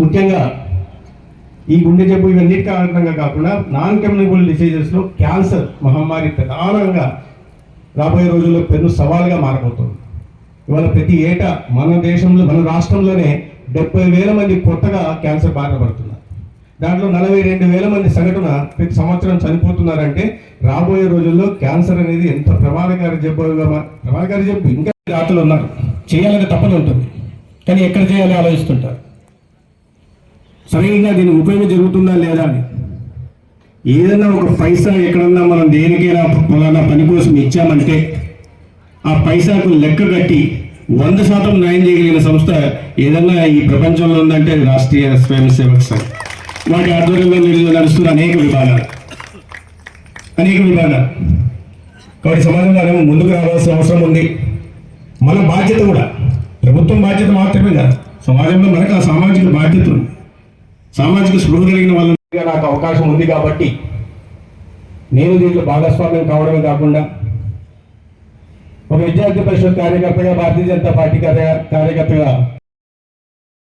ముఖ్యంగా ఈ గుండె జబ్బు ఇవన్నీ కారణంగా కాకుండా నాన్ కమ్యూనికబుల్ డిసీజెస్లో క్యాన్సర్ మహమ్మారి ప్రధానంగా రాబోయే రోజుల్లో పెను సవాల్గా మారబోతుంది. ఇవాళ ప్రతి ఏటా మన దేశంలో మన రాష్ట్రంలోనే డెబ్బై వేల మంది కొత్తగా క్యాన్సర్ బారిన పడుతున్నారు. దాంట్లో నలభై రెండు వేల మంది సగటున ప్రతి సంవత్సరం చనిపోతున్నారంటే రాబోయే రోజుల్లో క్యాన్సర్ అనేది ఎంత ప్రమాదకారి జబ్బుగా ప్రమాదకారి జబ్బు ఇంకా రాత్రులు ఉన్నారు. చేయాలని తప్పని ఉంటుంది. కానీ ఎక్కడ చేయాలి ఆలోచిస్తుంటారు? సరైనగా దీని ఉపయోగం జరుగుతుందా లేదా అని. ఏదైనా ఒక పైసా ఎక్కడన్నా మనం దేనికైనా ఫలానా పని కోసం ఇచ్చామంటే ఆ పైసాకు లెక్క కట్టి వంద శాతం న్యాయం చేయగలిగిన సంస్థ ఏదన్నా ఈ ప్రపంచంలో ఉందంటే రాష్ట్రీయ స్వయం సేవక సంఘ్. వాటి ఆధ్వర్యంలో నిలు- నడుస్తున్న అనేక విభాగాలు. అనేక విభాగాలు. కాబట్టి సమాజంలో ముందుకు రావాల్సిన అవసరం ఉంది. మన బాధ్యత కూడా. ప్రభుత్వం బాధ్యత మాత్రమే కాదు. సమాజంలో మనకు ఆ సామాజిక బాధ్యత ఉంది. సామాజిక స్పృహ కలిగిన వాళ్ళ నాకు అవకాశం ఉంది కాబట్టి నేను దీంట్లో భాగస్వామ్యం కావడమే కాకుండా ఒక విద్యార్థి పరిషత్ కార్యకర్తగా భారతీయ జనతా పార్టీ కార్యకర్తగా